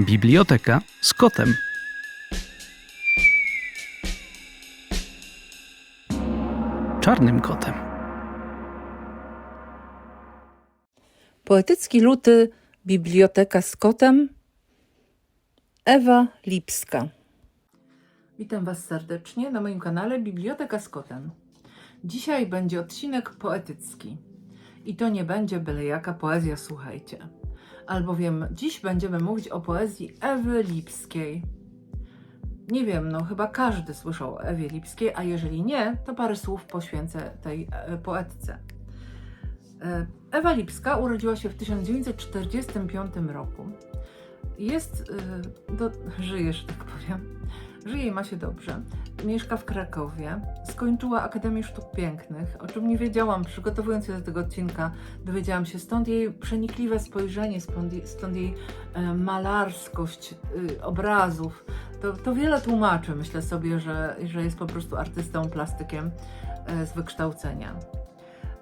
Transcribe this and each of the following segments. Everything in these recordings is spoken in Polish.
Biblioteka z kotem. Czarnym kotem. Poetycki luty, biblioteka z kotem. Ewa Lipska. Witam Was serdecznie na moim kanale Biblioteka z kotem. Dzisiaj będzie odcinek poetycki. I to nie będzie byle jaka poezja, słuchajcie. Albowiem dziś będziemy mówić o poezji Ewy Lipskiej. Nie wiem, no chyba każdy słyszał o Ewie Lipskiej, a jeżeli nie, to parę słów poświęcę tej e, poetce. E, Ewa Lipska urodziła się w 1945 roku. Jest, e, do, żyje, że tak powiem, żyje i ma się dobrze. Mieszka w Krakowie. Skończyła Akademię Sztuk Pięknych, o czym nie wiedziałam. Przygotowując się do tego odcinka, dowiedziałam się stąd jej przenikliwe spojrzenie, stąd jej, e, malarskość y, obrazów. To, to wiele tłumaczy. Myślę sobie, że, że jest po prostu artystą, plastykiem e, z wykształcenia.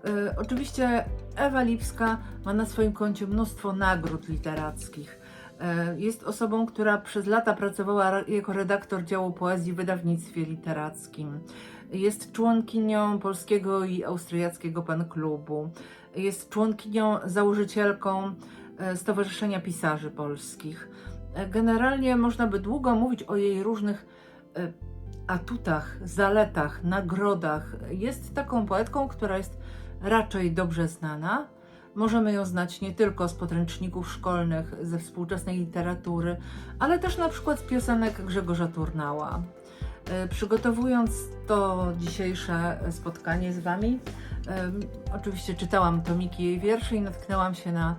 E, Oczywiście Ewa Lipska ma na swoim koncie mnóstwo nagród literackich. E, Jest osobą, która przez lata pracowała ra- jako redaktor działu poezji w wydawnictwie literackim. Jest członkinią polskiego i austriackiego pan klubu. Jest członkinią, założycielką e, Stowarzyszenia Pisarzy Polskich. E, Generalnie można by długo mówić o jej różnych atutach, zaletach, nagrodach. Jest taką poetką, która jest raczej dobrze znana. Możemy ją znać nie tylko z podręczników szkolnych, ze współczesnej literatury, ale też na przykład z piosenek Grzegorza Turnała. E, Przygotowując to dzisiejsze spotkanie z Wami, em, oczywiście czytałam tomiki jej wierszy i natknęłam się na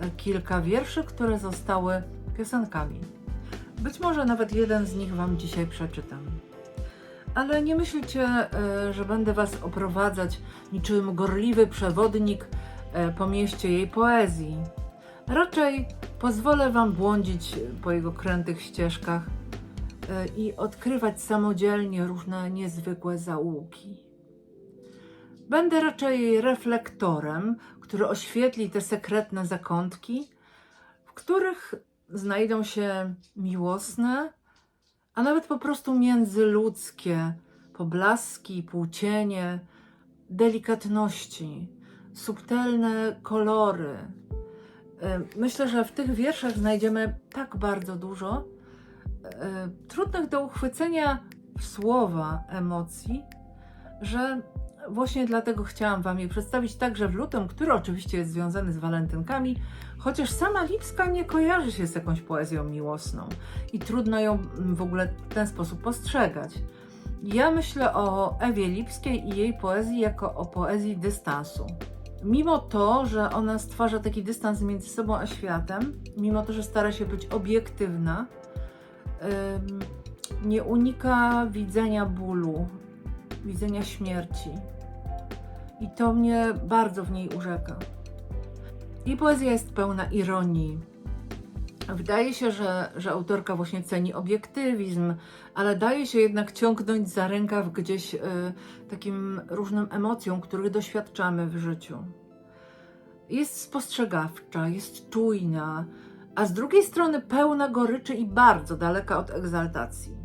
e, kilka wierszy, które zostały piosenkami. Być może nawet jeden z nich Wam dzisiaj przeczytam. Ale nie myślcie, e, że będę Was oprowadzać niczym gorliwy przewodnik e, po mieście jej poezji. Raczej pozwolę Wam błądzić po jego krętych ścieżkach e, i odkrywać samodzielnie różne niezwykłe zaułki. Będę raczej reflektorem, który oświetli te sekretne zakątki, w których znajdą się miłosne, a nawet po prostu międzyludzkie poblaski, płócienie, delikatności, subtelne kolory. Myślę, że w tych wierszach znajdziemy tak bardzo dużo e, trudnych do uchwycenia słowa emocji, że właśnie dlatego chciałam Wam je przedstawić także w lutym, który oczywiście jest związany z walentynkami, chociaż sama Lipska nie kojarzy się z jakąś poezją miłosną i trudno ją mm, w ogóle w ten sposób postrzegać. Ja myślę o Ewie Lipskiej i jej poezji jako o poezji dystansu. Mimo to, że ona stwarza taki dystans między sobą a światem, mimo to, że stara się być obiektywna, nie unika widzenia bólu, widzenia śmierci. I to mnie bardzo w niej urzeka. Jej poezja jest pełna ironii. Wydaje się, że, że autorka właśnie ceni obiektywizm, ale daje się jednak ciągnąć za rękaw gdzieś y, takim różnym emocjom, których doświadczamy w życiu. Jest spostrzegawcza, jest czujna, a z drugiej strony pełna goryczy i bardzo daleka od egzaltacji.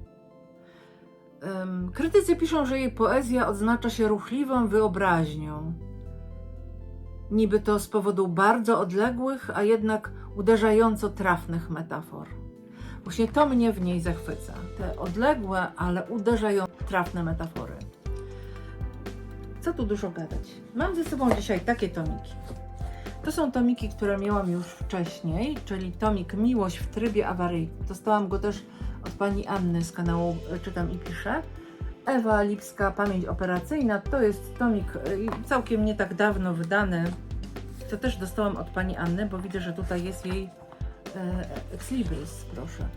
Ym, Krytycy piszą, że jej poezja odznacza się ruchliwą wyobraźnią. Niby to z powodu bardzo odległych, a jednak uderzająco trafnych metafor. Właśnie to mnie w niej zachwyca. Te odległe, ale uderzająco trafne metafory. Co tu dużo gadać? Mam ze sobą dzisiaj takie tomiki. To są tomiki, które miałam już wcześniej, czyli tomik Miłość w trybie awaryjnym. Dostałam go też od pani Anny z kanału Czytam i Piszę. Ewa Lipska, Pamięć Operacyjna, to jest tomik e, całkiem nie tak dawno wydany. To też dostałam od pani Anny, bo widzę, że tutaj jest jej e, ex libris, proszę.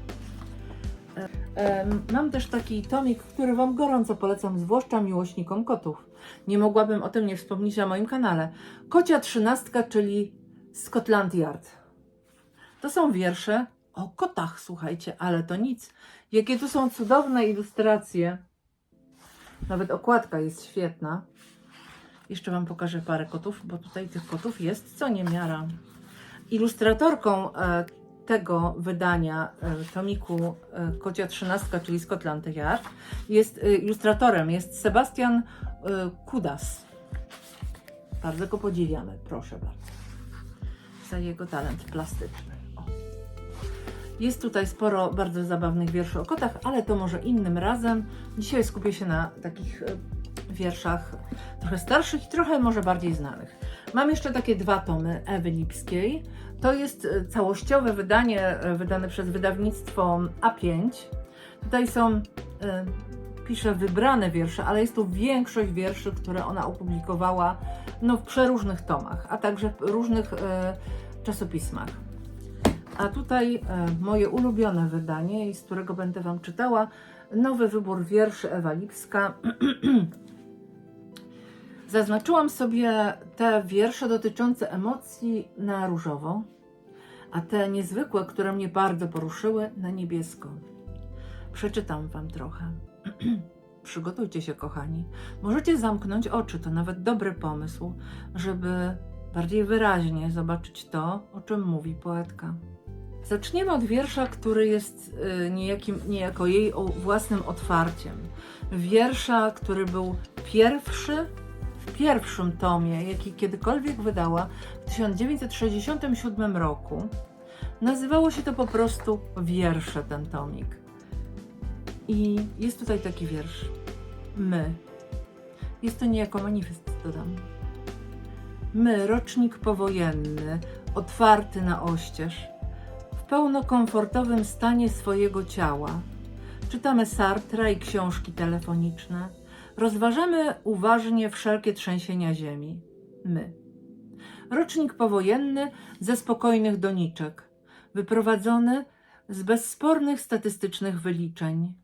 E, Mam też taki tomik, który Wam gorąco polecam, zwłaszcza miłośnikom kotów. Nie mogłabym o tym nie wspomnieć na moim kanale. Kocia trzynastka, czyli Scotland Yard. To są wiersze o kotach, słuchajcie, ale to nic. Jakie tu są cudowne ilustracje. Nawet okładka jest świetna. Jeszcze Wam pokażę parę kotów, bo tutaj tych kotów jest co niemiara. Ilustratorką e, tego wydania e, tomiku e, Kocia Trzynastka, czyli Scotland Yard, jest ilustratorem, jest Sebastian Kudas. Bardzo go podziwiamy, proszę bardzo, za jego talent plastyczny. O. Jest tutaj sporo bardzo zabawnych wierszy o kotach, ale to może innym razem. Dzisiaj skupię się na takich wierszach trochę starszych i trochę może bardziej znanych. Mam jeszcze takie dwa tomy Ewy Lipskiej. To jest e, całościowe wydanie e, wydane przez wydawnictwo A5. Tutaj są, e, piszę wybrane wiersze, ale jest tu większość wierszy, które ona opublikowała no, w przeróżnych tomach, a także w różnych czasopismach. A tutaj moje ulubione wydanie, z którego będę Wam czytała, nowy wybór wierszy Ewa Lipska. Zaznaczyłam sobie te wiersze dotyczące emocji na różowo, a te niezwykłe, które mnie bardzo poruszyły, na niebiesko. Przeczytam Wam trochę. Przygotujcie się, kochani. Możecie zamknąć oczy, to nawet dobry pomysł, żeby bardziej wyraźnie zobaczyć to, o czym mówi poetka. Zaczniemy od wiersza, który jest y, niejakim, niejako jej własnym otwarciem. Wiersza, który był pierwszy pierwszym tomie, jaki kiedykolwiek wydała w 1967 roku. Nazywało się to po prostu Wiersze, ten tomik. I jest tutaj taki wiersz. My. Jest to niejako manifest, dodam. My, rocznik powojenny, otwarty na oścież, w pełno komfortowym stanie swojego ciała. Czytamy Sartra i książki telefoniczne. Rozważamy uważnie wszelkie trzęsienia ziemi. My. Rocznik powojenny ze spokojnych doniczek, wyprowadzony z bezspornych statystycznych wyliczeń.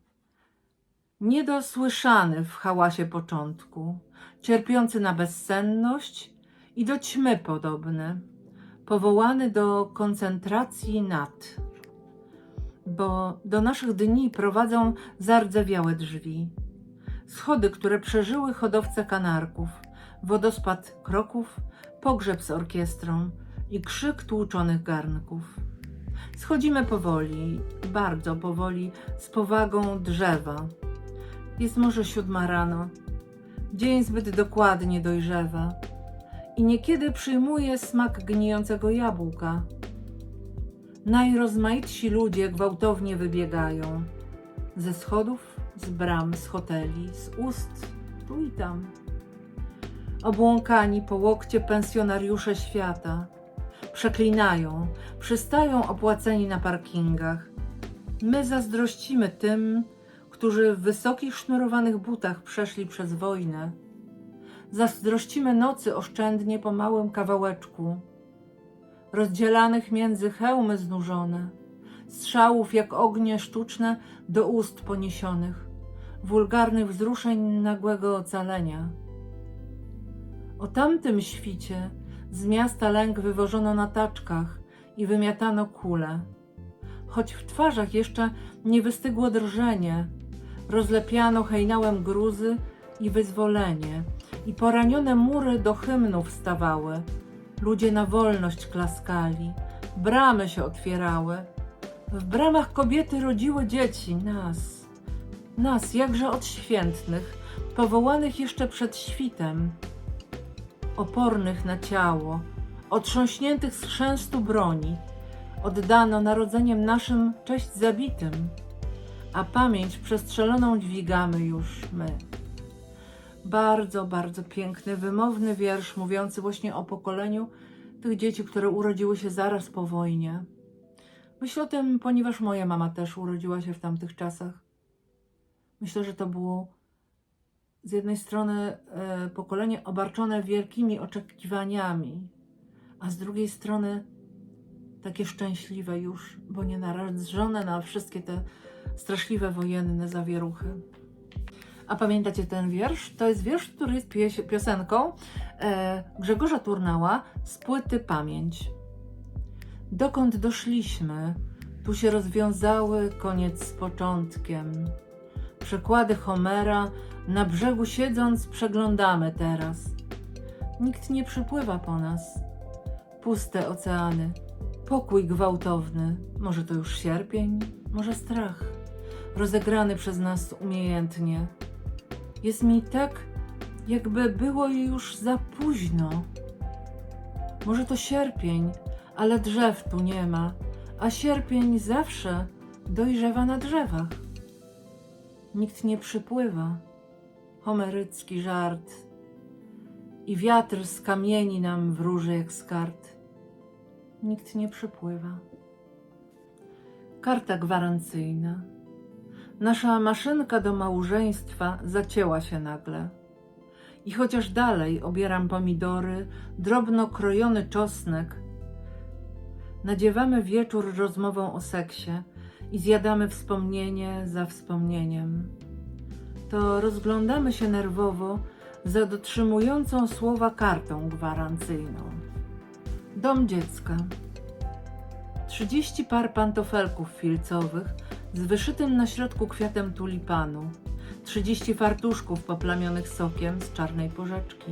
Niedosłyszany w hałasie początku, cierpiący na bezsenność i do ćmy podobny, powołany do koncentracji nad. Bo do naszych dni prowadzą zardzewiałe drzwi, schody, które przeżyły hodowcę kanarków, wodospad kroków, pogrzeb z orkiestrą i krzyk tłuczonych garnków. Schodzimy powoli, bardzo powoli, z powagą drzewa. Jest może siódma rano. Dzień zbyt dokładnie dojrzewa i niekiedy przyjmuje smak gnijącego jabłka. Najrozmaitsi ludzie gwałtownie wybiegają ze schodów, z bram, z hoteli, z ust, tu i tam. Obłąkani po łokcie pensjonariusze świata przeklinają, przystają opłaceni na parkingach. My zazdrościmy tym, którzy w wysokich sznurowanych butach przeszli przez wojnę. Zazdrościmy nocy oszczędnie po małym kawałeczku, rozdzielanych między hełmy znużone, strzałów jak ognie sztuczne do ust poniesionych, wulgarnych wzruszeń nagłego ocalenia. O tamtym świcie z miasta lęk wywożono na taczkach i wymiatano kule. Choć w twarzach jeszcze nie wystygło drżenie, rozlepiano hejnałem gruzy i wyzwolenie, i poranione mury do hymnów stawały. Ludzie na wolność klaskali, bramy się otwierały. W bramach kobiety rodziły dzieci, nas, nas jakże odświętnych, powołanych jeszcze przed świtem, opornych na ciało, otrząśniętych z chrzęstu broni. Oddano narodzeniem naszym cześć zabitym, a pamięć przestrzeloną dźwigamy już my. Bardzo, bardzo piękny, wymowny wiersz mówiący właśnie o pokoleniu tych dzieci, które urodziły się zaraz po wojnie. Myślę o tym, ponieważ moja mama też urodziła się w tamtych czasach. Myślę, że to było z jednej strony e, pokolenie obarczone wielkimi oczekiwaniami, a z drugiej strony takie szczęśliwe już, bo nie narażone na wszystkie te straszliwe wojenne zawieruchy. A pamiętacie ten wiersz? To jest wiersz, który jest piosenką e, Grzegorza Turnała z płyty Pamięć. Dokąd doszliśmy? Tu się rozwiązały koniec z początkiem. Przekłady Homera na brzegu siedząc przeglądamy teraz. Nikt nie przypływa po nas. Puste oceany, Pokój gwałtowny, może to już sierpień, może strach, rozegrany przez nas umiejętnie. Jest mi tak, jakby było już za późno. Może to sierpień, ale drzew tu nie ma, a sierpień zawsze dojrzewa na drzewach. Nikt nie przypływa. Homerycki żart. I wiatr z kamieni nam wróży jak z kart. Nikt nie przypływa. Karta gwarancyjna. Nasza maszynka do małżeństwa zacięła się nagle. I chociaż dalej obieram pomidory, drobno krojony czosnek, nadziewamy wieczór rozmową o seksie i zjadamy wspomnienie za wspomnieniem. To rozglądamy się nerwowo za dotrzymującą słowa kartą gwarancyjną. Dom dziecka. 30 par pantofelków filcowych z wyszytym na środku kwiatem tulipanu. 30 fartuszków poplamionych sokiem z czarnej porzeczki.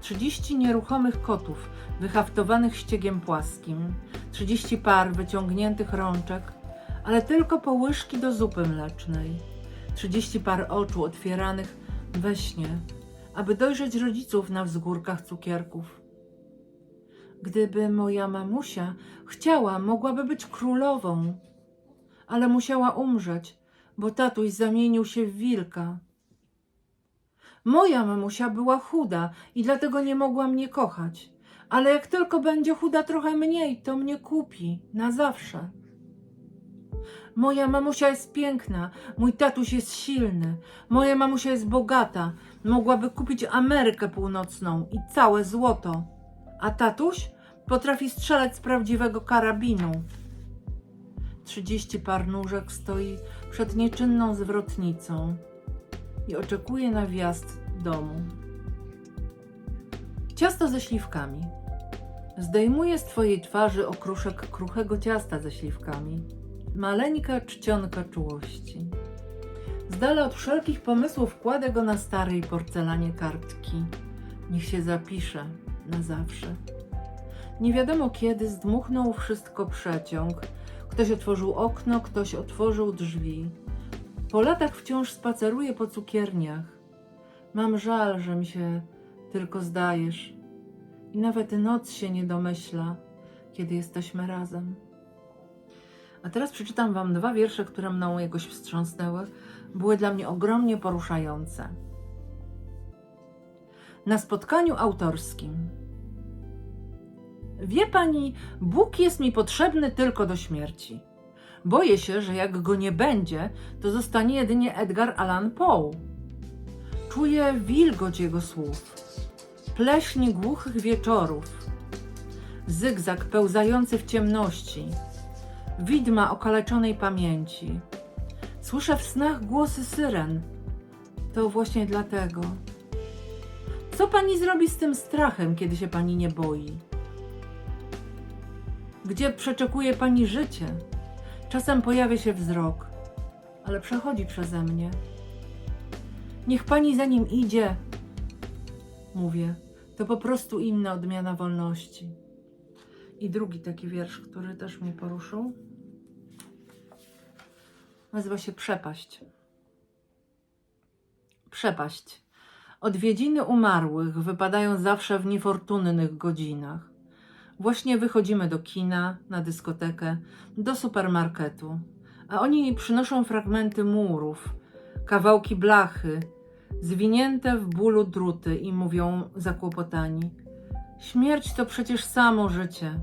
30 nieruchomych kotów wyhaftowanych ściegiem płaskim. 30 par wyciągniętych rączek, ale tylko po łyżki do zupy mlecznej. 30 par oczu otwieranych we śnie, aby dojrzeć rodziców na wzgórkach cukierków. Gdyby moja mamusia chciała, mogłaby być królową, ale musiała umrzeć, bo tatuś zamienił się w wilka. Moja mamusia była chuda i dlatego nie mogła mnie kochać, ale jak tylko będzie chuda trochę mniej, to mnie kupi na zawsze. Moja mamusia jest piękna, mój tatuś jest silny, moja mamusia jest bogata, mogłaby kupić Amerykę Północną i całe złoto. A tatuś potrafi strzelać z prawdziwego karabinu. Trzydzieści par nóżek stoi przed nieczynną zwrotnicą i oczekuje na wjazd domu. Ciasto ze śliwkami. Zdejmuje z twojej twarzy okruszek kruchego ciasta ze śliwkami. Maleńka czcionka czułości. Z dala od wszelkich pomysłów kładę go na starej porcelanie kartki. Niech się zapisze na zawsze. Nie wiadomo kiedy zdmuchnął wszystko przeciąg. Ktoś otworzył okno, ktoś otworzył drzwi. Po latach wciąż spaceruję po cukierniach. Mam żal, że mi się tylko zdajesz. I nawet noc się nie domyśla, kiedy jesteśmy razem. A teraz przeczytam Wam dwa wiersze, które mną jakoś wstrząsnęły. Były dla mnie ogromnie poruszające. Na spotkaniu autorskim. Wie pani, Bóg jest mi potrzebny tylko do śmierci. Boję się, że jak go nie będzie, to zostanie jedynie Edgar Allan Poe. Czuję wilgoć jego słów, pleśń głuchych wieczorów, zygzak pełzający w ciemności, widma okaleczonej pamięci. Słyszę w snach głosy syren. To właśnie dlatego. Co pani zrobi z tym strachem, kiedy się pani nie boi? Gdzie przeczekuje pani życie? Czasem pojawia się wzrok, ale przechodzi przeze mnie. Niech pani za nim idzie. Mówię, to po prostu inna odmiana wolności. I drugi taki wiersz, który też mnie poruszył, nazywa się Przepaść. Przepaść. Odwiedziny umarłych wypadają zawsze w niefortunnych godzinach. Właśnie wychodzimy do kina, na dyskotekę, do supermarketu, a oni przynoszą fragmenty murów, kawałki blachy, zwinięte w bólu druty i mówią zakłopotani: Śmierć to przecież samo życie.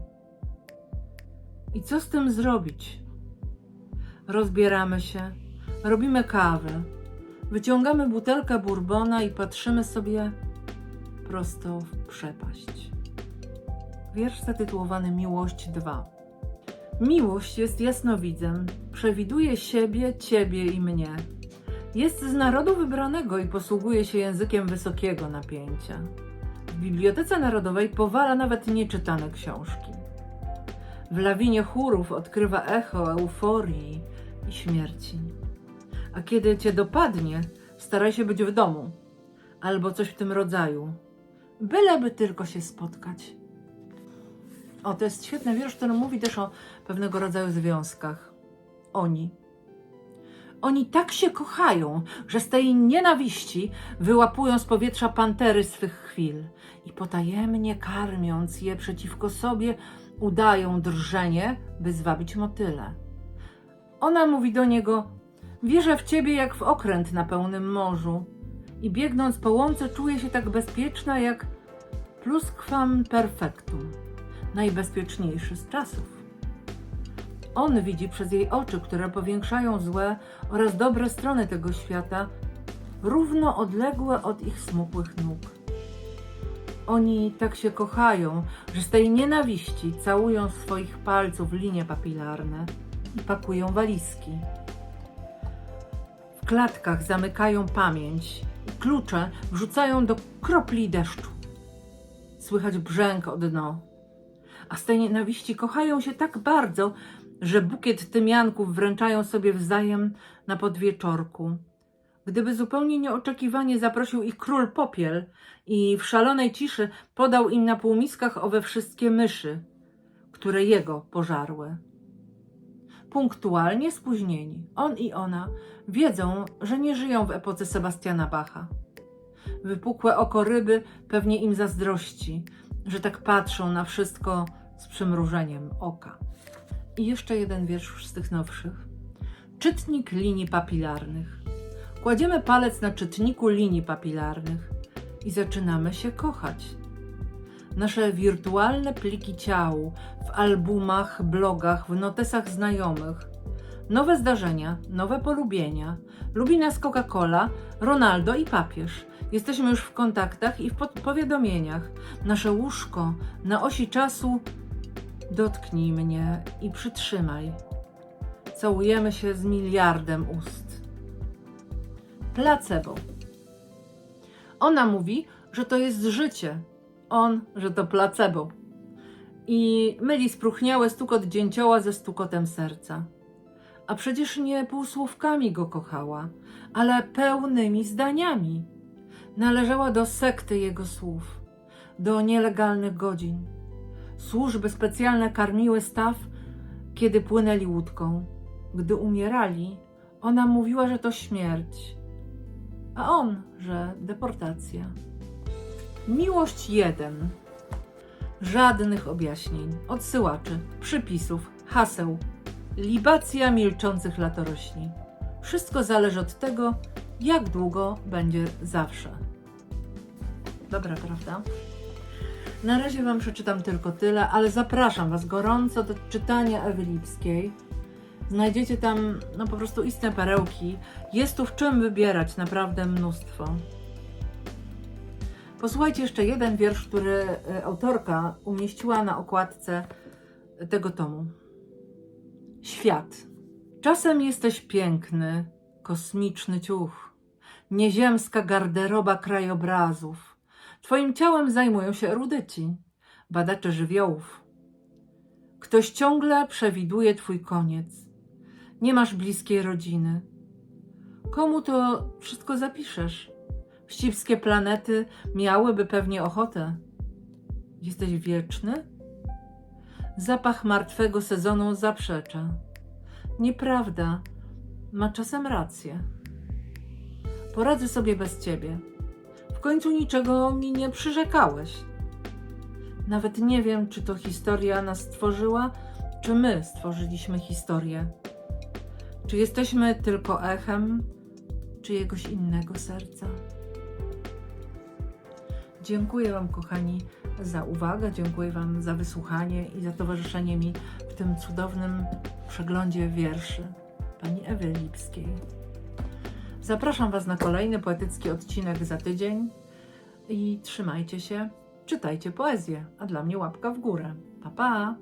I co z tym zrobić? Rozbieramy się, robimy kawę, wyciągamy butelkę bourbona i patrzymy sobie prosto w przepaść. Wiersz zatytułowany Miłość 2. Miłość jest jasnowidzem, przewiduje siebie, ciebie i mnie. Jest z narodu wybranego i posługuje się językiem wysokiego napięcia. W Bibliotece Narodowej powala nawet nieczytane książki. W lawinie chórów odkrywa echo euforii i śmierci. A kiedy cię dopadnie, staraj się być w domu albo coś w tym rodzaju, byleby tylko się spotkać. O, to jest świetny wiersz, który mówi też o pewnego rodzaju związkach. Oni. Oni tak się kochają, że z tej nienawiści wyłapują z powietrza pantery swych chwil i potajemnie karmiąc je przeciwko sobie, udają drżenie, by zwabić motyle. Ona mówi do niego: Wierzę w ciebie jak w okręt na pełnym morzu i biegnąc po łące czuję się tak bezpieczna jak plusquam perfectum, najbezpieczniejszy z czasów. On widzi przez jej oczy, które powiększają złe oraz dobre strony tego świata, równo odległe od ich smukłych nóg. Oni tak się kochają, że z tej nienawiści całują swoich palców linie papilarne i pakują walizki. W klatkach zamykają pamięć i klucze wrzucają do kropli deszczu. Słychać brzęk o dno. A z tej nienawiści kochają się tak bardzo, że bukiet tymianków wręczają sobie wzajem na podwieczorku. Gdyby zupełnie nieoczekiwanie zaprosił ich król popiel i w szalonej ciszy podał im na półmiskach owe wszystkie myszy, które jego pożarły. Punktualnie spóźnieni, on i ona wiedzą, że nie żyją w epoce Sebastiana Bacha. Wypukłe oko ryby pewnie im zazdrości, że tak patrzą na wszystko z przymrużeniem oka. I jeszcze jeden wiersz z tych nowszych. Czytnik linii papilarnych. Kładziemy palec na czytniku linii papilarnych i zaczynamy się kochać. Nasze wirtualne pliki ciału w albumach, blogach, w notesach znajomych. Nowe zdarzenia, nowe polubienia. Lubi nas Coca-Cola, Ronaldo i papież. Jesteśmy już w kontaktach i w powiadomieniach. Nasze łóżko na osi czasu Dotknij mnie i przytrzymaj. Całujemy się z miliardem ust. Placebo. Ona mówi, że to jest życie. On, że to placebo. I myli spróchniałe stukot dzięcioła ze stukotem serca. A przecież nie półsłówkami go kochała, ale pełnymi zdaniami. Należała do sekty jego słów, do nielegalnych godzin. Służby specjalne karmiły staw, kiedy płynęli łódką. Gdy umierali, ona mówiła, że to śmierć, a on, że deportacja. Miłość jeden. Żadnych objaśnień, odsyłaczy, przypisów, haseł. Libacja milczących latorośli. Wszystko zależy od tego, jak długo będzie zawsze. Dobra, prawda? Na razie Wam przeczytam tylko tyle, ale zapraszam Was gorąco do czytania Ewy Lipskiej. Znajdziecie tam no po prostu istne perełki. Jest tu w czym wybierać, naprawdę mnóstwo. Posłuchajcie jeszcze jeden wiersz, który e, autorka umieściła na okładce tego tomu. Świat. Czasem jesteś piękny, kosmiczny ciuch, nieziemska garderoba krajobrazów. Twoim ciałem zajmują się erudyci, badacze żywiołów. Ktoś ciągle przewiduje Twój koniec. Nie masz bliskiej rodziny. Komu to wszystko zapiszesz? Wścibskie planety miałyby pewnie ochotę. Jesteś wieczny? Zapach martwego sezonu zaprzecza. Nieprawda, ma czasem rację. Poradzę sobie bez ciebie. W końcu niczego mi nie przyrzekałeś. Nawet nie wiem, czy to historia nas stworzyła, czy my stworzyliśmy historię. Czy jesteśmy tylko echem czyjegoś innego serca? Dziękuję Wam, kochani, za uwagę, dziękuję Wam za wysłuchanie i za towarzyszenie mi w tym cudownym przeglądzie wierszy pani Ewy Lipskiej. Zapraszam Was na kolejny poetycki odcinek za tydzień i trzymajcie się, czytajcie poezję, a dla mnie łapka w górę. Pa, pa!